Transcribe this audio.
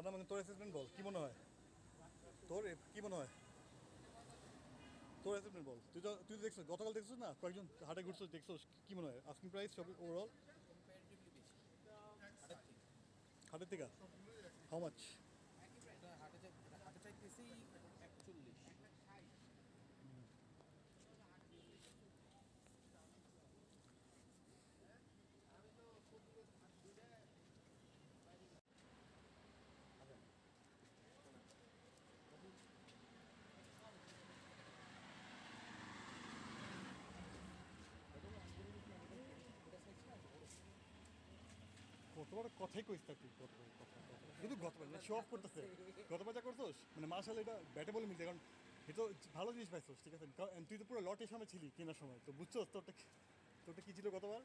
সাদা মানে তোর অ্যাসেসমেন্ট বল, কি মনে হয়? তোর কী মনে হয়? তোর অ্যাসেসমেন্ট বল। তুই তো তুই তো দেখছিস, গতকাল দেখছিস না? কয়েকজন হাটে ঘুরছিস, দেখছিস, কি মনে হয়? আস্কিং প্রাইস সব ওভারঅল হাটের থেকে? হাউ চাইতেছি কতবার কথাই কইস তা তুই। শুধু গতবার না শো অফ করতেছে। গতবার যা করছোস মানে মার্শাল এটা ব্যাটে বলে মিলছে, কারণ এ তো ভালো জিনিস পাইছোস, ঠিক আছে? তুই তো পুরো লটের সময় ছিলি কেনার সময়, তো বুঝছোস তোরটা তোরটা কি ছিল গতবার?